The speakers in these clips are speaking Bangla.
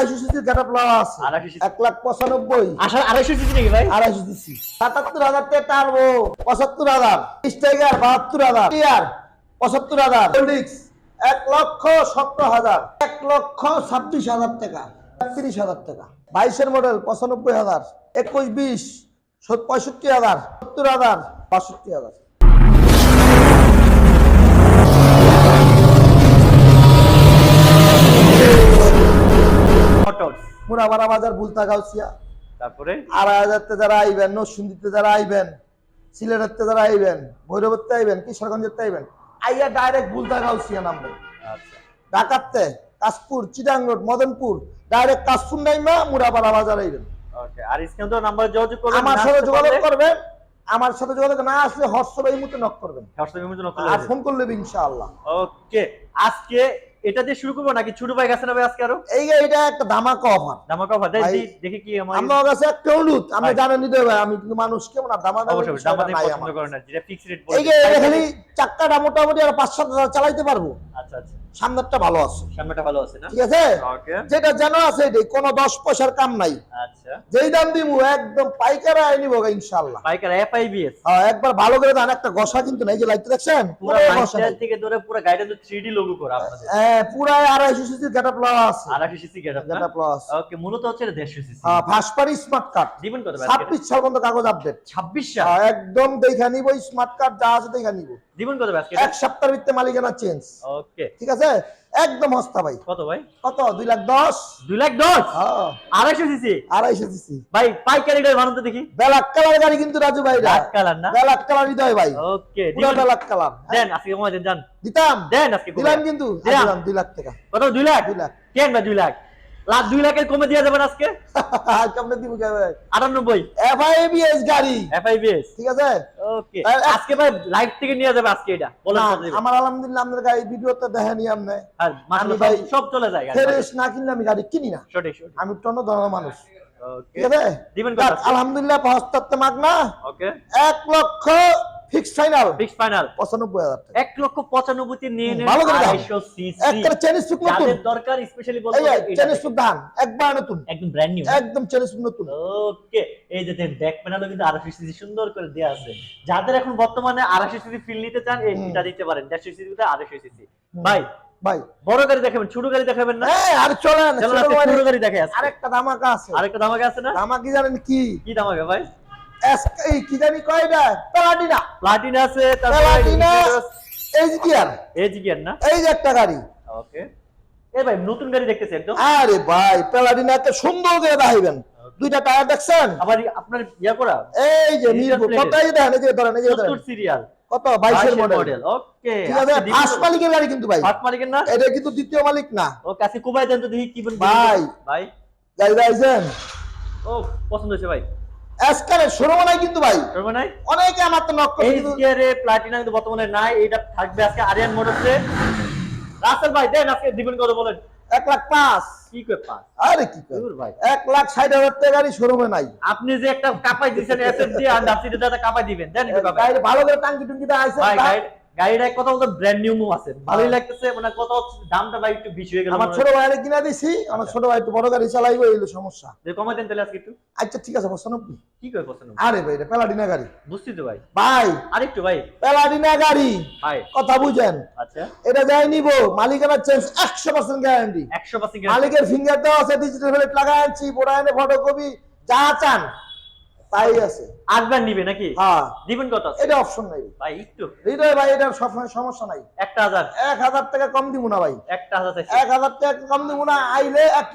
আড়াইশো সিসির গেটা প্লাস আছে এক লাখ পঁচানব্বই। আড়াইশো সিসি নাকি ভাই? আড়াইশো সিসি। সাতাত্তর হাজার টাকা টানবো পঁচাত্তর হাজার। বিশ বাহাত্তর হাজার। টিয়ার পঁচাত্তর হাজার। হোল্ডিক্স এক লক্ষ সত্তর হাজার। এক লক্ষ ছাব্বিশ হাজার টাকা। হাজার টাকা। বাইশের মডেল পঁচানব্বই হাজার। একুশ বিশ পঁয়ষট্টি হাজার। সত্তর হাজার। বাষট্টি হাজার। মোটরস মুরাবারা বাজার বুলতা গাউসিয়া তারপরে? আড়াই যারা আইবেন নরসিংদীতে যারা আইবেন সিলেটেরতে যারা আইবেন ভৈরবতে আইবেন কিশোরগঞ্জেতে আইবেন আইয়া ডাইরেক্ট বুলতা গাউসিয়া নামবেন আচ্ছা। ঢাকাতে কাশপুর চিটাং রোড মদনপুর ডাইরেক্ট কাশপুর নাইমা মুরাবারা বাজার আইবেন। ওকে আর স্ক্রিনে নাম্বার যোগাযোগ করবেন আমার সাথে যোগাযোগ করবেন আমার সাথে যোগাযোগ না আসলে এই মুহূর্তে নক করবেন। হোয়াটসঅ্যাপে মেমো নক আর ফোন করলে ইনশাআল্লাহ। ওকে আজকে এটা দিয়ে শুরু করব নাকি? ছোট ভাই গেছে না ভাই আজকে আরও? এই এটা একটা ধামাকা অফার ধামাকা অফার দেখ কি আমার আমার কাছে একটা অনুরোধ আমি। জানেন নিতে ভাই আমি কিন্তু মানুষ কেমন আর ধামাকা অবশ্যই দাম দিয়ে পছন্দ করেন না যেটা ফিক্স রেট বলে এই যে এখানে খালি চাক্কাটা মোটামুটি আর পাঁচ সাত হাজার চালাইতে পারব। আচ্ছা আচ্ছা। সামনেরটা ভালো আছে। সামনেটা ভালো আছে না? ঠিক আছে? ওকে। যেটা জানো আছে এটাই কোনো দশ পয়সার কাম নাই। আচ্ছা। যেই দাম দিমু একদম পাইকারা আই নিবো ইনশাল্লাহ বাইকার এফআইবিএস হ্যাঁ, একবার ভালো করে দান একটা গসা কিন্তু নাই যে লাইট দেখছেন? পুরো পুরো গসা থেকে ধরে পুরো গাড়িটা তো 3D লোগো করা আপনাদের। হ্যাঁ, পুরাই আড়াইশো সিসির গেটা প্লাস আছে। 28 সিসি গেট গেটা প্লাস ওকে মূলত হচ্ছে 150 CC first party smart card দিবেন কত ভাই? ছাব্বিশ সাল পর্যন্ত কাগজ আপডেট 26 সাল একদম দেখা নিব স্মার্ট কার্ড যা আছে দেখা নিব। দিবেন কত ভাই এক সপ্তাহের ভিতরে মালিকানা চেঞ্জ ওকে ঠিক আছে? একদম হস্তা ভাই। কত ভাই? কত? দুই লাখ দশ? 2 লাখ 10 হ্যাঁ, 250 সিসি আড়াইশো সিসি ভাই পাইকারি গাড়ি বানাতে দেখি। বেলাক কালার গাড়ি কিন্তু রাজু ভাই ব্ল্যাক কালার না? বেলাক কালার হৃদয় ভাই। ওকে পুরো বেলাক কালার। দেন আজকে কমাই দেন দিতাম। দেন আজকে দিলাম কিন্তু। দিলাম। দুই লাখ টাকা। কত? 2 লাখ? দুই লাখ। কেন ভাই 2 লাখ? লাখ 2 লাখের কমে দিয়ে যাবেন আজকে? কেমনে দিব কেমনে? 98 এফআইবিএস গাড়ি। এফআইবিএস ঠিক আছে? ওকে। আজকে ভাই লাইভ থেকে নিয়ে যাবে আজকে এটা? আমার আলহামদুলিল্লাহ আপনার গাড়ি ভিডিওতে দেখেনি আপনি। আর মাশাআল্লাহ আমি ভাই সব- চলে যায় ফ্রেশ না কিনলে আমি গাড়ি কিনি না। সঠিক আমি ধরনের মানুষ। ঠিক আছে? আলহামদুলিল্লাহ পাঁচটাতে মাগ না। ওকে। এক লক্ষ ফিক্স ফাইনাল ফিক্স ফাইনাল পঁচানব্বই হাজার টাকা। এক লক্ষ পঁচানব্বই তে নিয়ে নেন ভালো করে দাও। একটা চেনিস সুপ নতুন। যাদের দরকার স্পেশালি এই চেনিস ধান একবার নতুন। একদম ব্র্যান্ড নিউ একদম চেনিস সুপ নতুন। ওকে এই যে ব্যাক প্যানেলও কিন্তু সিসি সুন্দর করে দেওয়া আছে। যাদের এখন বর্তমানে আড়াইশো সিসি ফিল নিতে চান এই এটা দিতে পারেন। দেড়শো সিসি আড়াইশো সিসি। ভাই ভাই। বড় গাড়ি দেখাবেন ছোট গাড়ি দেখাবেন না? আর চলেন চলো ছোট গাড়ি- দেখে আছে আরেকটা ধামাকা আছে। আরেকটা ধামাকা আছে না? ধামাকি জানেন কি? কি ধামাকা ভাই? এই কি জানি কয়টা প্লাটিনা। প্লাটিনা আছে প্লাটিনা। এইচডিআর এজ গিয়ার না? এই যে একটা গাড়ি। ওকে এই ভাই নতুন গাড়ি দেখতেছি একদম। আরে ভাই প্লাটিনা এত সুন্দর করে দেখাইবেন। দুইটা টায়ার দেখছেন? আবার আপনার ইয়া করা? এই যে কত এই দেখেন? এই যে ধরেন এই যে ধরেন। সিরিয়াল কত? বাইশের মডেল মডেল ওকে ঠিক আছে ফার্স্ট মালিকের গাড়ি কিন্তু ভাই। ফার্স্ট মালিকের না? এটা কিন্তু দ্বিতীয় মালিক না। ওকে আজকে কুবাই দেন তো দেখি কি বলবেন ভাই। ভাই। গাড়ি দাইছেন ও পছন্দ হয়েছে ভাই। এসকারে শোরুম নাই কিন্তু ভাই। নাই? অনেকে আমার তো নক করে কিন্তু প্লাটিনা কিন্তু বর্তমানে নাই এটা থাকবে আজকে আরিয়ান মোটরসে রাসেল ভাই দেন আজকে দিবেন কত বলেন। এক লাখ পাঁচ। কি করে পাঁচ? আরে কি করে? ভাই। এক লাখ ষাট হাজার টাকা গাড়ি শোরুমে নাই। আপনি যে একটা কাপাই দিছেন দিয়ে আর দাদা কাপাই দিবেন দেন ভালো করে টাঙ্কি টুঙ্কি দিয়ে গাড়িটা ব্র্যান্ড নিউ আছে। ভালোই লাগতেছে মানে দামটা ভাই একটু বেশি হয়ে গেল আমার ছোট ভাইয়ের কিনা দিছি আমার ছোট ভাই একটু বড় গাড়ি চালাইবো এই সমস্যা। যে দেন তাহলে আজকে একটু। আচ্ছা ঠিক আছে পঁচানব্বই। কি করে পছন্দ আরে ভাই এটা প্যালাডিনা গাড়ি। বুঝছি তো ভাই। ভাই আরেকটু ভাই। প্যালাডিনা গাড়ি। ভাই। কথা বুঝেন। আচ্ছা। এটা যাই নিব মালিকানা চেঞ্জ একশো পার্সেন্ট গ্যারান্টি একশো পার্সেন্ট মালিকের ফিঙ্গার দেওয়া আছে ডিজিটাল প্লেট লাগাই আনছি বড় এনে ফটোকপি যা চান। তাই আছে। নিবে নাকি? হ্যাঁ। দিবেন কত? এটা অপশন নাই। ভাই একটু। হৃদয় ভাই এটার সবসময় সমস্যা নাই। একটা হাজার। এক হাজার টাকা কম দিব না ভাই। একটা হাজার এক হাজার টাকা কম দিব না আইলে এক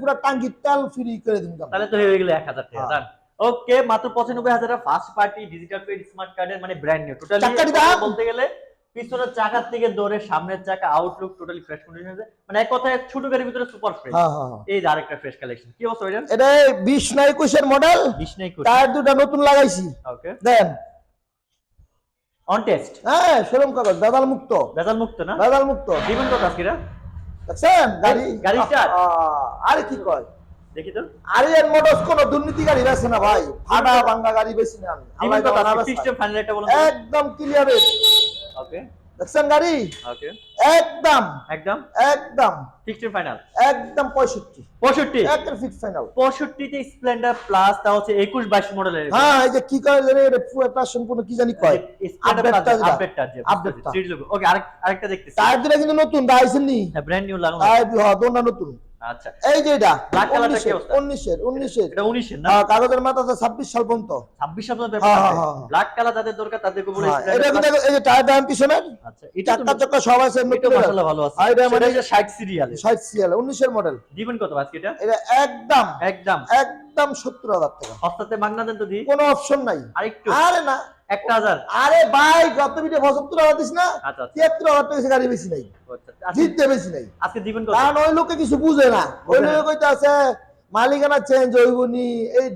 পুরো টাঙ্কি তেল ফ্রি করে দিব তাহলে তো হয়ে গেল এক হাজার টাকা হ্যাঁ। ওকে মাত্র পঁচানব্বই হাজার first party digital paid smart কার্ডের মানে ব্র্যান্ড নিউ টোটালি? বলতে গেলে পিছনের চাকার থেকে দৌড়ে সামনের চাকা আউটলুক টোটালি ফ্রেশ কন্ডিশন আছে মানে এক কথায় ছোট গাড়ির ভিতরে সুপার ফ্রেশ হ্যাঁ হ্যাঁ হ্যাঁ। এই যে আরেকটা ফ্রেশ কালেকশন কি অবস্থা ভাইজান? এটা বিশ না একুশের মডেল বিশ নাই কুড়ি টায়ার দুটা নতুন লাগাইছি। ওকে দেন। অন টেস্ট হ্যাঁ শোরুম কাগজ বেদাল মুক্ত। ভেজাল মুক্ত না? বেদাল মুক্ত। দিবেন কত আজকে রা? দেখছেন? গাড়ি গাড়ি? আহ, আরে কি কয়? দেখি তো। আরিয়ান মোটরস কোন দুর্নীতি গাড়ি বেছে না ভাই। ফাটা ভাঙ্গা গাড়ি বেশি না আমি। সিস্টেম ফাইনাল একটা বলুন একদম ক্লিয়ার ওকে দেখছেন গাড়ি? ওকে একদম। একদম? একদম। ফিক্সড ফাইনাল একদম পঁয়ষট্টি। পঁয়ষট্টি? একদম ফিক্স ফাইনাল পঁয়ষট্টিতে স্প্লেন্ডার প্লাস তা হচ্ছে একুশ বাইশ মডেলের হ্যাঁ এই যে কি করে এটা পুরো সম্পূর্ণ কি জানি কয়? আপডেটটা। আপডেটটা আপডেটটা। ওকে আরেক আরেকটা দেখতেছি। টায়ার দুটা কিন্তু নতুন ডাইসেন নি হ্যাঁ ব্র্যান্ড নিউ লাগানো হ্যাঁ দোনটা নতুন। আচ্ছা। এই যে এটা Black colour টা কি উনিশের উনিশের উনিশের। এটা 19 না? কাগজের মাথাতে ছাব্বিশ সাল পর্যন্ত। 26 শব্দ। ব্ল্যাক কালার যাদের দরকার তাদেরকে বলে এটা কিন্তু এই যে টায়ার দাম পিছনের এটা তো চাক্কা সব আছে এটা মাশাআল্লাহ ভালো আছে। এটা সেটা হচ্ছে 60 সিরিয়ালে ষাট সিএল উনিশের মডেল দিবেন কত আজকে এটা? এটা একদম একদম। একদম সত্তর হাজার টাকা। সস্তাতে মাগনা দেন তো দি। কোনো অপশন নাই। আরেকটু। আরে না 1000 আরে ভাই গত ভিডিও পঁচাত্তর হাজার দিস না আচ্ছা আচ্ছা। তিয়াত্তর হাজার টাকা গাড়ি বেশি নাই। আচ্ছা, জিততে বেশি নাই। আজকে দিবেন কারণ ওই লোকে কিছু বুঝে না। ওই বুঝে কইতে আছে মালিকানা চেঞ্জ হইব নি এই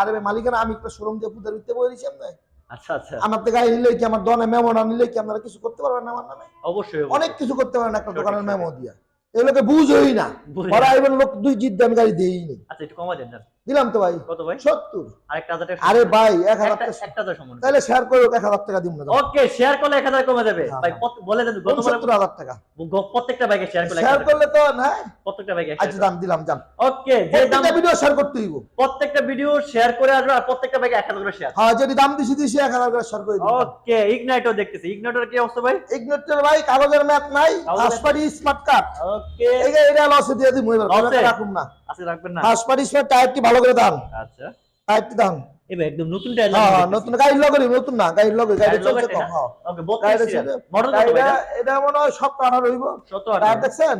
আরে মালিকানা আমি একটা শোরুম দিয়ে পুদের দিতে বলেছি আমরা আচ্ছা আচ্ছা। আমার থেকে গাড়ি নিলে কি আমার দোকানে মেমো না নিলে কি আপনারা কিছু করতে পারবেন না আমার নামে? অবশ্যই। অনেক কিছু করতে পারেন একটা দোকানের। মেমো দিয়া। এগুলোকে বুঝই না। বুঝি ওরা। আইবেন লোক দুই আমি গাড়ি দিইনি। আচ্ছা একটু কমা দেন না দিলাম তো ভাই। কত ভাই? সত্তর। আরেকটা হাজার টাকা আরে ভাই এক হাজার একটা টাকা একটা হাজার সমান তাহলে শেয়ার করে এক হাজার টাকা দিব না ওকে শেয়ার করলে 1000 কমে যাবে। ভাই। বলে দেন সত্তর হাজার টাকা। প্রত্যেকটা বাইকে শেয়ার করলে শেয়ার করলে তো না প্রত্যেকটা বাইকে আচ্ছা দাম দিলাম দাম ওকে যে দাম ভিডিও শেয়ার করতে হইব। প্রত্যেকটা ভিডিও শেয়ার করে আসবে আর প্রত্যেকটা বাইকে 1000 করে শেয়ার হ্যাঁ যদি দাম দিছি দিছি এক হাজার করে শেয়ার করে দিব ওকে ইগনাইটও দেখতেছি। ইগনাইটর কি অবস্থা ভাই? ইগনোটের ভাই কাগজের ম্যাপ নাই। কাগজের- স্মার্ট কার্ড ওকে। এই যে এটা লসে দিয়ে দিই মুইবার Loss এ? রাখুন না। আজকে রাখবেন না। হাসপাড়ি স্মার্ট টায়ারটি ভালো করে দাম। আচ্ছা। টায়ারটি দাম। এবার একদম নতুন টায়ার হ্যাঁ নতুন গাড়ির লগে নতুন না গাড়ির লগে গাড়ি চলছে তো হ্যাঁ। ওকে গাড়িটা 32 মডেল কত ভাই এটা? মনে হয় সব কানা রইব 17 টায়ার দেখছেন?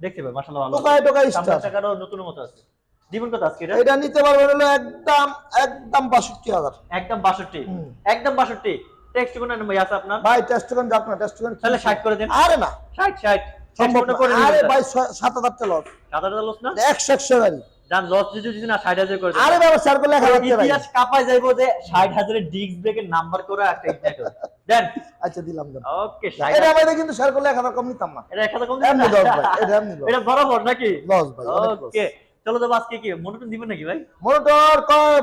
দেখতে ভাই মাশাআল্লাহ ভালো। টোকায় সামনের স্টার চাকারও নতুন মতো আছে। দিবেন কত আজকে এটা। এটা নিতে পারবেন হলো একদম একদম বাষট্টি হাজার। একদম 62 একদম 62 টেক্সট কোন নাম্বার আছে আপনার? ভাই টেস্ট করেন যাক না টেস্ট করেন তাহলে 60 করে দেন। আরে না। 60 60 সম্ভব না। করে আরে ভাই ছয়- সাত হাজার টাকা লস সাত হাজার লস না? একশো একশো গাড়ি। যান লস যদি যদি না 60000 করে আরে বাবা হাজার ভাই। ইতিহাস কাপায় যাইবো যে 60000 এর ডিস্ক ব্রেকের নাম্বার করে একটা দেন। আচ্ছা দিলাম ওকে এটা আমাদের কিন্তু করলে এক হাজার কম নিতাম না। এটা 1000 কম লস ভাই এটা এমনি এটা বরাবর নাকি? লস ভাই। ওকে চলো তো আজকে কি মনোটন দিবেন নাকি ভাই? মনোটর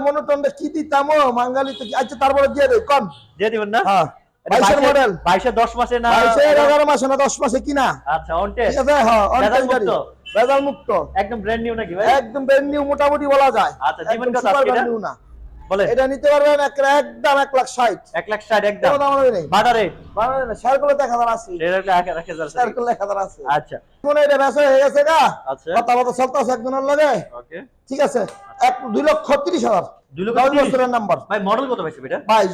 মনোটনটা কি দিতাম মাঙ্গালি তো আচ্ছা তারপরে দিয়ে দেই কোন দিয়ে দিবেন না? হ্যাঁ। বাইশের মডেল 22 10 মাসে না বাইশের এগারো মাসে না দশ মাসে কিনা? আচ্ছা ঠিক আছে হ্যাঁ অনেক গাড়ি। ভেজাল মুক্ত একদম ব্র্যান্ড নিউ নাকি ভাই? একদম ব্র্যান্ড নিউ মোটামুটি বলা যায়। আচ্ছা, দিবেন একদম কত super আজকে brand এটা? new না। বলে এটা নিতে পারবেন একদম এক লাখ ষাট। 1 লাখ 60 একদম। কোনো দাম বাটা রেট? শেয়ার করলে এক হাজার আছে এটা একটা 1000 শেয়ার করলে এক হাজার আছে আচ্ছা। মনে এটা হয়ে গেছে গা। আচ্ছা। কথা কথা চলতে আছে একজনের লগে। ঠিক আছে। এক দুই লক্ষ তিরিশ হাজার। দুই লক্ষ 30 বছরের নাম্বার ভাই মডেল কত এটা বাইশ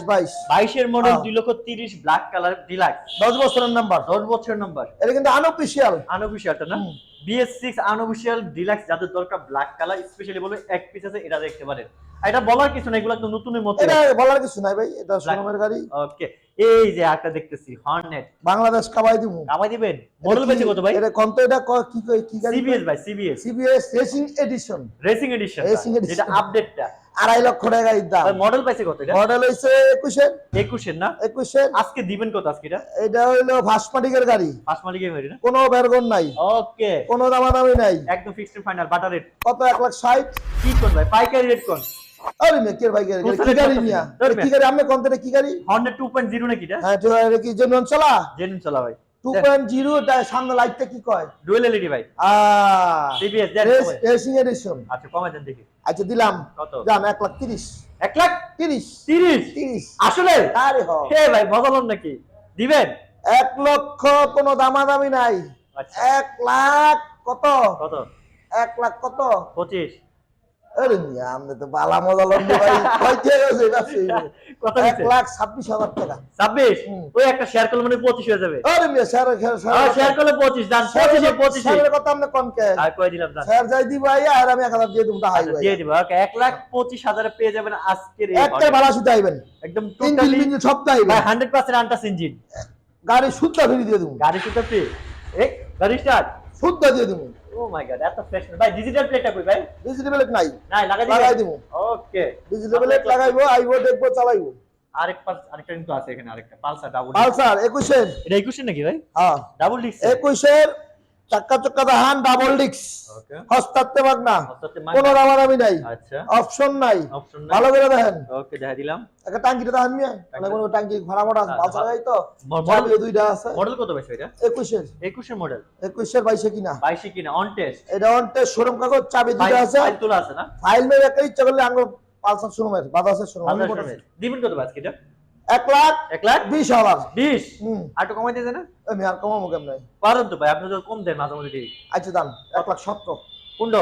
22 এর মডেল হ্যাঁ। 2 লক্ষ 30 ব্ল্যাক কালার ডিলাক্স দশ বছরের নাম্বার 10 বছরের নাম্বার এটা কিন্তু আনঅফিসিয়াল আনঅফিশিয়ালটা না? হুম। BS6 আনঅফিশিয়াল ডিলাক্স যাদের দরকার ব্ল্যাক কালার স্পেশালি বলে এক পিস আছে এটা দেখতে পারেন। এটা বলার কিছু না এগুলো নতুনের মতো। এটা বলার কিছু নাই ভাই এটা শোরুমের গাড়ি। ওকে এই যে একটা দেখতেছি হর্নেট বাংলাদেশ কাবাই দিব। কামাই দিবেন? মডেল বেচে কত ভাই? এটা কত এটা কি কি গাড়ি? সিবিএস ভাই CBS CBS racing edition racing edition Racing edition। যেটা আপডেটটা আড়াই লক্ষ টাকা গাড়ির দাম। মডেল পাইছে কত এটা? মডেল হইছে একুশের। 21 এর না? একুশের। আজকে দিবেন কত আজকে এটা? এটা হইল ভাসমাটিকের গাড়ি। পাঁচ গাড়ি না? কোনো বেরগন নাই। ওকে। কোনো দামাদামি নাই। একদম ফিক্সড ফাইনাল বাটার রেট কত? এক লাখ ষাট। কি কোন ভাই? পাইকারি রেট কোন? আরে মেকের ভাই গাড়ি কি গাড়ি নিয়া? কি গাড়ি? আপনি কোন কি গাড়ি? হর্নেট 2.0 নাকি এটা? হ্যাঁ আছে কি? জন্য চলা? জেনুইন চলা ভাই। টু সামনে লাইটটা কি কয়? ডুয়েল এলইডি ভাই। সিবিএস দেন রেসিং এডিশন আচ্ছা কমে দেন দেখি। আচ্ছা দিলাম। দাম এক লাখ তিরিশ। এক লাখ তিরিশ। তিরিশ? তিরিশ। আসলে? আরে হে। ভাই বদলন নাকি? দিবেন? এক লক্ষ কোনো দামাদামি নাই। আচ্ছা। এক লাখ কত? কত? এক লাখ কত? পঁচিশ। আরে আমি তো বালা মজা লন্ডি ভাই। কয়তে গেছে এক লাখ ছাব্বিশ হাজার টাকা। ছাব্বিশ? ওই একটা শেয়ার করলে মানে পঁচিশ হয়ে যাবে। আরে মিয়া স্যার স্যার শেয়ার করলে পঁচিশ দান পঁচিশে পঁচিশে। স্যারের কথা আপনি কোন কে? আর কয়ে দিলাম দান স্যার যাই দিব আইয়া আর আমি এক হাজার দিয়ে দিব তাহাই ভাই দিয়ে দিব ওকে এক লাখ পঁচিশ হাজারে পেয়ে যাবেন আজকের একটা ভাড়া শুধু আইবেন। একদম টোটালি সব তো আইবেন হান্ড্রেড পার্সেন্ট আন্টাস ইঞ্জিন গাড়ি শুদ্ধ ফিরি দিয়ে দেবো। গাড়ি শুধু ফ্রি। এই গাড়ি স্টার্ট শুদ্ধ দিয়ে দেবো। ও মাই গড এত ফ্রেশ ভাই ডিজিটাল প্লেটটা কই ভাই? ডিজিটাল নাই। নাই লাগাই লাগাই দিবেন দিব ওকে ডিজিটাল লাগাইবো আইবো দেখব চালাইবো। আরেক পাল আরেকটা কিন্তু আছে এখানে আরেকটা। পালসার ডাবল পালসার একুশের। এটা একুশে নাকি ভাই? হ্যাঁ। ডাবল ডিস্ক একুশের চাক্কা চক্কা দাহান ডাবল ডিক্স হস্তাতে কোনো মাগনা। নাই। আচ্ছা। অপশন নাই। ভালো করে দেখেন। ওকে দেখা দিলাম। একটা টাঙ্কিটা দেখেন মিয়া। মানে কোনো টাঙ্কি ভাড়া মোটা হ্যাঁ, তো। মডেল দুইটা আছে। মডেল কত বেশি এটা? একুশের। একুশের মডেল। একুশের বাইশে কিনা। বাইশে কিনা অন টেস্ট এটা অন্টে শোরুম কাগজ চাবি দুইটা আছে। ফাইল তোলা আছে না? ফাইল মেরে একটা ইচ্ছা করলে আঙ্গুর পালসার শোরুমের আছে শোরুমে। দিবেন কত বাজকে এটা? এক লাখ এক লাখ বিশ হাজার। বিশ? হুম। আর একটু কমাই দিয়ে দেন আমি আর কমাবো কেমন? পারেন তো ভাই আপনি তো কম দেন মাঝে মাঝে আচ্ছা দাম এক লাখ সত্তর। পুন্ড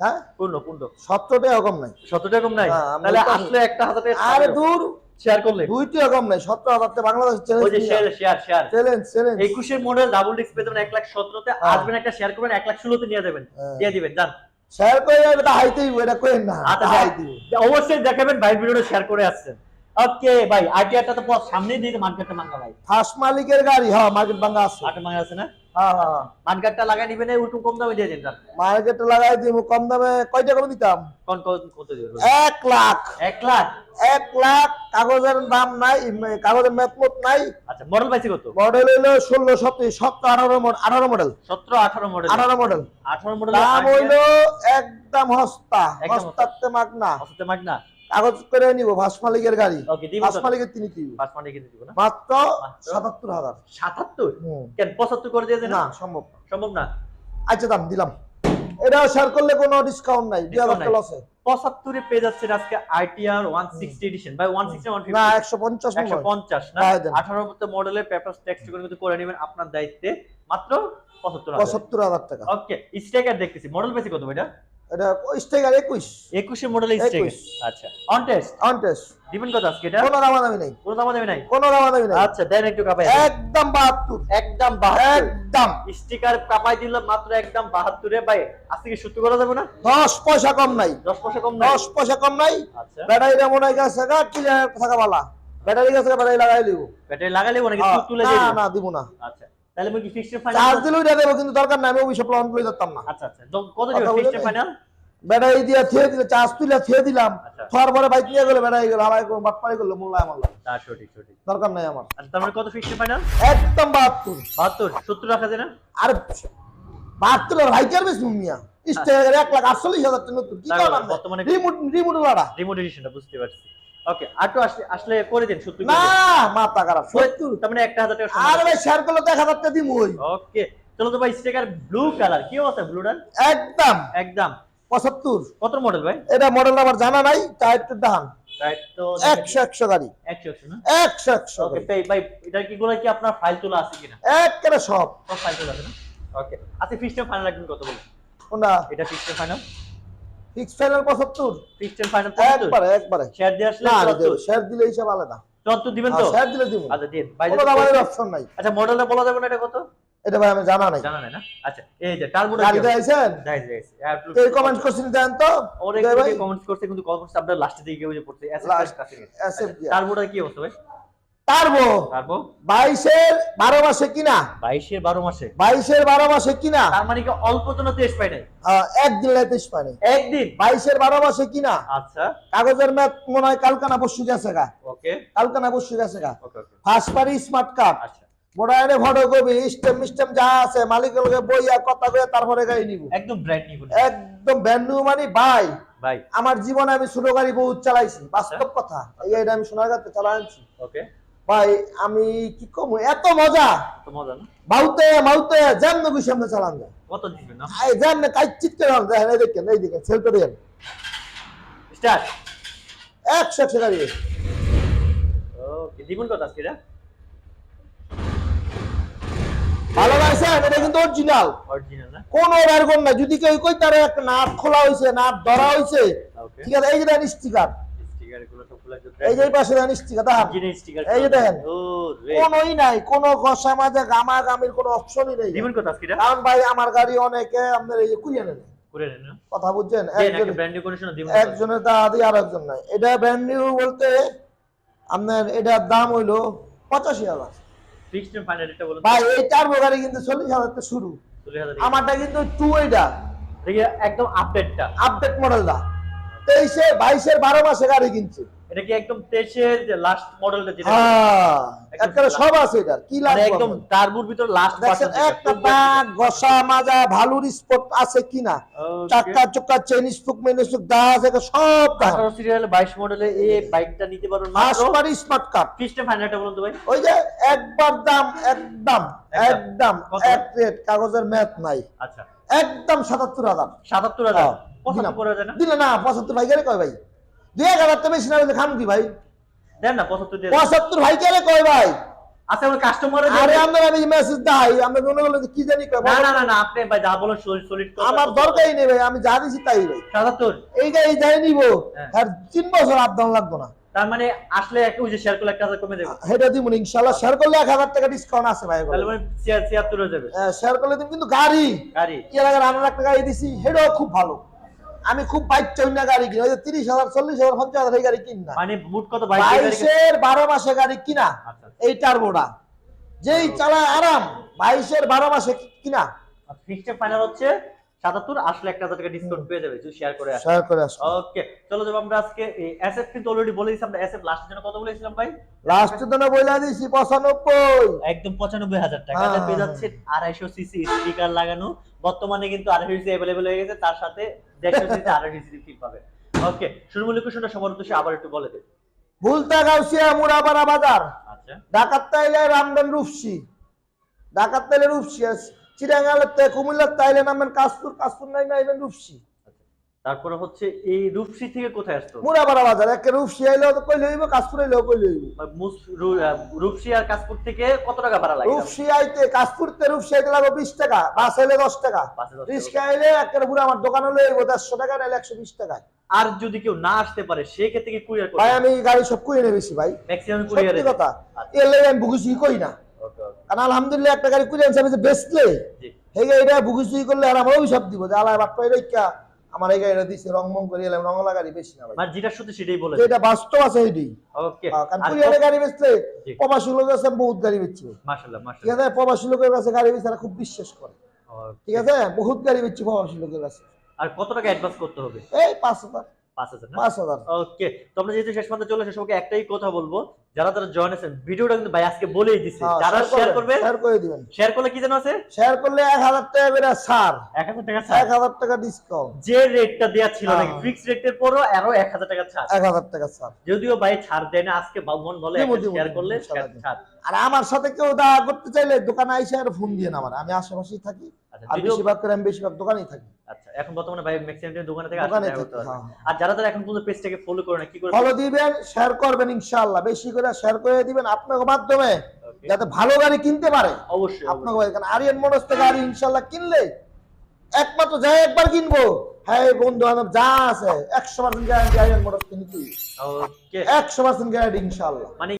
হ্যাঁ? পুন্ড পুন্ড সত্তর টাকা কম নাই। সত্তর টাকা কম নাই? তাহলে তো- আসলে একটা হাজার টাকা আরে দূর। শেয়ার করলে নাই হাজার টাকা Bangladesh share share share challenge challenge একুশের মডেল ডাবল ডিস্ক পেয়ে যাবেন এক লাখ সতেরোতে। হ্যাঁ। আসবেন একটা শেয়ার করবেন এক লাখ ষোলোতে নিয়ে যাবেন। হ্যাঁ। দিয়ে দিবেন জান শেয়ার করে এটা হাইতেই এটা কইেন না। আচ্ছা অবশ্যই দেখাবেন ভাই ভিডিওটা শেয়ার করে আসছেন। ওকে ভাই আইডিয়াটা তো সামনে দিয়ে মার্কেটটা মাঙ্গা ভাই। ফার্স্ট মালিকের গাড়ি হ্যাঁ মার্কেট ভাঙা আছে। আটে মাঙ্গা আছে না? হ্যাঁ হ্যাঁ মার্কেটটা লাগাই নিবেন ওরকম কম দামে দিয়ে দিন জান লাগাই দিব কম দামে কয় টাকা দিতাম? কোন কোন কত দিবেন এক লাখ। কাগজের দাম নাই কাগজের মেতমত নাই। আচ্ছা মডেল পাইছে কত? মডেল হইল ষোলো সতেরো সতেরো আঠারো মডেল আঠারো মডেল সতেরো আঠারো মডেল আঠারো মডেল আঠারো মডেল দাম হইল একদম হস্তা। হস্তাতে মাগনা কাগজ করে নিব ভাস মালিকের গাড়ি ওকে ভাস মালিকের তিনি কি দিব না? মাত্র মাত্র? সাতাত্তর হাজার। সাতাত্তর? হুম। কেন পঁচাত্তর করে দিয়ে না সম্ভব সম্ভব না? আচ্ছা দাম দিলাম। এটাও শেয়ার করলে কোনো ডিসকাউন্ট নাই দুই হাজার Discount টাকা লসে পঁচাত্তরে পেয়ে যাচ্ছেন আজকে আইটিআর ওয়ান সিক্সটি এডিশন ভাই ওয়ান সিক্সটি ওয়ান না একশো পঞ্চাশ একশো পঞ্চাশ না? হ্যাঁ, দেন। মডেলের পেপার টেক্সট করে কিন্তু করে নেবেন আপনার দায়িত্বে। মাত্র পঁচাত্তর হাজার। পঁচাত্তর হাজার টাকা। ওকে স্টেকার দেখতেছি। মডেল পেয়েছি কত এটা? এটা স্টেগার একুশ। একুশে মডেলের স্টেকার 21 আচ্ছা। অন টেস্ট অনটেস দিবেন কত আজকে এটা? কোনো দামাদামি নেই। কোনো দাম দেবে নাই? কোনো দামাদামি নেই। আচ্ছা দেন একটু কাপাই একদম বাহাত্তর। একদম বাহাত্তর। একদম। স্টিকার কাপাই দিল মাত্র একদম ভাই আজকে সত্যি করা যাবে না? পয়সা কম নাই। পয়সা কম নাই? পয়সা কম নাই। আচ্ছা। ব্যাটারিটা মনে হয় গেছে গা ক্লিয়ার থাকা বালা ব্যাটারি গেছে ব্যাটারি লাগাই দিব। ব্যাটারি অনেক হ্যাঁ, তুলে না না দিব না। আচ্ছা। তাহলে কি ফিক্সড ফাইনাল চার্জ দিলেও এটা দেবো কিন্তু দরকার নাই আমি অভিশাপ অন করে দিতাম না। আচ্ছা আচ্ছা। কত কথা ফিক্সড। ফাইনাল ব্যাটারি দিয়ে থিয়ে দিলে চার্জ তুলে থিয়ে দিলাম আচ্ছা। পরে বাইক নিয়ে গেলে ব্যাটারি গেল হারাই করলাম বাটপারি করল মোল্লা আমার তা সঠিক সঠিক। দরকার নাই আমার। আচ্ছা তার মানে কত ফিক্সড ফাইনাল একদম বাহাত্তর। বাহাত্তর? সত্তর রাখা যায় না? আর বাহাত্তর হাইকার বেশ মিয়া। স্টেগার এক লাখ আটচল্লিশ হাজার টাকা নতুন। কি করলাম রিমোট রিমোট লাড়া রিমোট এডিশনটা বুঝতে পারছি। ওকে আর তো আসলে করে দিন সত্তর না মাথা খারাপ সত্তর। তার মানে একটা হাজার টাকা আর ভাই শেয়ার করলে তো এক হাজার টাকা দিব ওই। ওকে চলো তো ভাই স্টিকার ব্লু কালার কি অবস্থা ব্লুটার একদম। একদম। পঁচাত্তর। কত মডেল ভাই? এটা মডেল আমার জানা নাই টায়ারটার দাম তো একশো একশো গাড়ি। একশো একশো না? একশো একশো ভাই এটা কি গুলো কি আপনার ফাইল তোলা আছে কিনা? একেবারে সব। ফাইল তোলা আছে না? ওকে আচ্ছা ফিক্সড ফাইনাল রাখবেন কত বলুন এটা ফিক্সড ফাইনাল ফিক্স ফাইনাল পঁচাত্তর। ফিক্সড ফাইনাল একবারে একবারে। শেয়ার দিয়ে আসলে না শেয়ার দিলে হিসাব আলাদা। চুয়াত্তর দিবেন তো? শেয়ার দিলে দিব। আচ্ছা দিন। ভাই কোনো দামের অপশন নাই। আচ্ছা মডেলটা বলা যাবে না এটা কত? এটা ভাই আমি জানা নাই। জানা নাই না? আচ্ছা এই যে টার্বোটা গাড়িতে আইছেন? যাই যাই কেউ কমেন্ট করছেন তো? অনেক কমেন্টস করছে কিন্তু কমেন্টস আপনার লাস্টে দিকে যে পড়ছে। টার্বোটা কি অবস্থা ভাই? টার্বো টার্বো বাইশের বারো মাসে কিনা? 22 এর 12 মাসে। বাইশের বারো মাসে কিনা? তার মানে কি অল্প জন্য তেজ পাই নাই? একদিন লাইতেস পানি একদিন? বাইশের বারো মাসে কিনা? আচ্ছা। কাগজের ম্যাথ মনে হয় কালকানা বসু গেছে গা। ওকে। কালকানা বসু গেছে গা। ফার্স্ট পারি স্মার্ট কার্ড আচ্ছা। ফটোকপি স্টেম মিস্টেম যা আছে মালিকের লগে বইয়া কথা কইয়া তারপরে গাড়ি নিব। একদম ব্র্যান্ড নিউ একদম ব্র্যান্ড নিউ মানে ভাই ভাই আমার জীবনে আমি ছোট গাড়ি বহুত চালাইছি বাস্তব কথা। এই গাড়িটা আমি সোনারগাঁতে চালাই আনছি ওকে। ভাই আমি কি কম? এত মজা! মজা না? মাউতে মাউতে যেমন খুশি সামনে চালান যায়। কত দিবেন না? যেমন কাইচিত করে আন দেখেন এই দেখেন এই দেখেন সেলফি দেখেন স্টার্ট। গাড়ি। ওকে দিবেন কত আজকে এটা? ভালো লাগছে এটা কিন্তু অরিজিনাল অরিজিনাল না? কোন বেরগন না যদি কেউ কই তার এক নাট খোলা হইছে নাট ধরা হইছে। ওকে। ঠিক আছে এই যে স্টিকার এই যে পাশে দেখেন স্টিকার দেখেন স্টিকার এই যে দেখেন। কোনোই নাই কোন ঘষা মাজা গামা গামির কোনো অপশনই নেই। দিবেন কত আজকে এটা কারণ ভাই আমার গাড়ি অনেকে আপনার এই যে কুড়িয়ে নেন কথা বুঝছেন? একজনের তা আর একজন নাই। এটা ব্র্যান্ড নিউ বলতে আপনার এটার দাম হইল পঁচাশি হাজার। ভাই এই টার্বো গাড়ি কিন্তু চল্লিশ হাজার শুরু। আমারটা কিন্তু টু এটা একদম আপডেটটা আপডেট মডেলটা তেইশে বাইশের বারো মাসে গাড়ি কিনছে। এটা কি একদম তেইশের লাস্ট মডেলটা যেটা হ্যাঁ সব আছে এটা। কি মানে লাগবে একদম? টার্বোর ভিতর লাস্ট দেখছেন একটা দাগ ঘষা মাজা ভালুর স্পট আছে কিনা চোক্কা চেন স্পুক মেন স্পুক দা আছে সব সিরিয়াল বাইশ মডেলে এই বাইকটা নিতে পারবেন মাত্র। আসপারি স্মার্ট কার্ড ফাইনালটা বলুন তো ভাই। ওই যে একবার দাম একদম একদম। এক রেট কাগজের ম্যাথ নাই। আচ্ছা। একদম সাতাত্তর হাজার। সাতাত্তর হাজার? হ্যাঁ, না? দিলে না পঁচাত্তর ভাই কয় ভাই? দুই এক হাজার তো বেশি না হলে খাম কি ভাই? দেন না পঁচাত্তর পঁচাত্তর ভাই কয় ভাই? আচ্ছা আমার কাস্টমারের আরে আমরা আমি মেসেজ দাই আমরা মনে কি জানি কয় না না না না আপনি ভাই যা সলিড আমার দরকারই নেই ভাই আমি যা দিছি তাই ভাই। সাতাত্তর? এই যাই নিব। হ্যাঁ। আর তিন বছর আবদান লাগবে না। তার মানে আসলে একটা ওই যে শেয়ার করলে একটা হাজার কমে দেবে সেটা দিব ইনশাল্লাহ শেয়ার করলে এক হাজার টাকা ডিসকাউন্ট আছে ভাই তাহলে মানে ছিয়াত্তর হয়ে যাবে। শেয়ার করলে তুমি কিন্তু গাড়ি। গাড়ি। এর আগে রান্নার একটা গাড়ি দিছি সেটাও খুব ভালো। আমি খুব বাইক চাই না গাড়ি কিনা তিরিশ হাজার চল্লিশ হাজার পঞ্চাশ হাজার এই গাড়ি কিন মানে বুট কত বাইশের বারো মাসে গাড়ি কিনা আচ্ছা এই টার্বোটা যেই চালায় আরাম বাইশের বারো মাসে কিনা। ফিক্সড ফাইনাল হচ্ছে সাতাত্তর আসলে একটা হাজার টাকা ডিসকাউন্ট পেয়ে যাবে। যদি শেয়ার করে শেয়ার করে ওকে চলো যাব আমরা আজকে এসএফ কিন্তু অলরেডি বলে দিয়েছি আমরা এসএফ লাস্টের জন্য কত বলেছিলাম ভাই? লাস্ট দিনে বইলা দিছি পঁচানব্বই। একদম পঁচানব্বই হাজার টাকা। হ্যাঁ, পেয়ে যাচ্ছে আড়াইশো সিসি স্পিকার লাগানো। বর্তমানে কিন্তু আড়াইশো সিসি অ্যাভেলেবেল হয়ে গেছে তার সাথে দেড়শো সিসি আড়াইশো সিসি ফিট পাবে। ওকে শুরু লোকেশনটা সবার উদ্দেশ্যে আবার একটু বলে দে। ভুলতা গাউসিয়া মুরাপাড়া বাজার। আচ্ছা। ঢাকার তাইলে রামবেন রূপসী। ঢাকার তাইলে রূপসী চিরাঙ্গালের কুমিল্লার তাইলে নামবেন রূপসী। তারপরে হচ্ছে এই রূপসী থেকে কোথায় আসতো? মুরাপাড়া বাজার একে রূপসী আইলেও তো কইলে হইব কাশপুর আইলেও কইলে হইব। মুস- রু- আহ, রূপসী আর থেকে কত টাকা ভাড়া লাগে? রূপসী আইতে রূপসী আইতে লাগবে বিশ টাকা বাস আইলে দশ টাকা। বাসে রিক্সা আইলে একের পুরো আমার দোকানে লইব দেড়শো টাকা নাইলে একশো বিশ টাকা আর যদি কেউ না আসতে পারে সেক্ষেত্রে কি কুরিয়ার ভাই আমি গাড়ি সব কুড়িয়ে নেবেছি ভাই। ম্যাক্সিমাম কুরিয়ারে কথা। এলে আমি বুকুসি কই না। কারণ আলহামদুলিল্লাহ একটা গাড়ি বেচলে এই গাড়িটা করলে আর আমার অভিশাপ দিব যে আলায় বাপ্পা রেখা আমার এই গাড়িটা দিচ্ছে রং মং করে এলাম রঙলা গাড়ি বেশি না ভাই। মানে যেটা সত্যি সেটাই বলে এটা বাস্তব আছে ওকে। কারণ কুড়িয়ারে গাড়ি বেচলে প্রবাসী লোক আছে বহুত গাড়ি বেচছে। মাশাআল্লাহ ঠিক আছে প্রবাসী লোকের কাছে গাড়ি বেচারা খুব বিশ্বাস করে। ঠিক আছে বহুত গাড়ি বেচছি প্রবাসী লোকের কাছে। আর কত টাকা অ্যাডভান্স করতে হবে? এই পাঁচ হাজার। পাঁচ হাজার পাঁচ হাজার। ওকে তোমরা যেহেতু শেষ পর্যন্ত চলে সবাইকে একটাই কথা বলব যারা যারা জয়েন আছেন ভিডিওটা কিন্তু ভাই আজকে বলেই দিছি। হ্যাঁ, যারা শেয়ার করবে শেয়ার করে দিবেন। শেয়ার করলে কি আছে? শেয়ার করলে টাকা ছাড়। টাকা এক ছাড় হাজার টাকা ডিসকাউন্ট যে রেটটা ছিল নাকি হ্যাঁ। ফিক্স রেটের পরও আরও টাকা ছাড়। এক হাজার টাকা ছাড়। যদিও ভাই ছাড় দেয় না আজকে বা- মন বলে শেয়ার করলে ছাড়। আর আমার সাথে কেউ দেখা করতে চাইলে দোকানে আইসে আর ফোন দিয়ে আমার আমি আশেপাশেই থাকি। আচ্ছা আর বেশিরভাগ করে আমি বেশিরভাগ দোকানেই থাকি। আচ্ছা এখন বর্তমানে ভাই ম্যাক্সিমাম দোকানে থেকে দোকানে। হ্যাঁ। আর যারা যারা এখন পর্যন্ত পেজটাকে ফলো করে না কি করে ফলো দিবেন শেয়ার করবেন ইনশাআল্লাহ। বেশি করে শেয়ার করে দিবেন আপনার মাধ্যমে যাতে ভালো গাড়ি কিনতে পারে। অবশ্যই আপনাকে বলি, কারণ আরিয়ান মোটরস থেকে গাড়ি ইনশাআল্লাহ কিনলে একমাত্র যাই একবার কিনবো। হ্যাঁ বন্ধু বান্ধব যা আছে একশো পার্সেন্ট গ্যারান্টি আরিয়ান মোটরস কিনতে ওকে একশো পার্সেন্ট গ্যারান্টি ইনশাআল্লাহ। মানে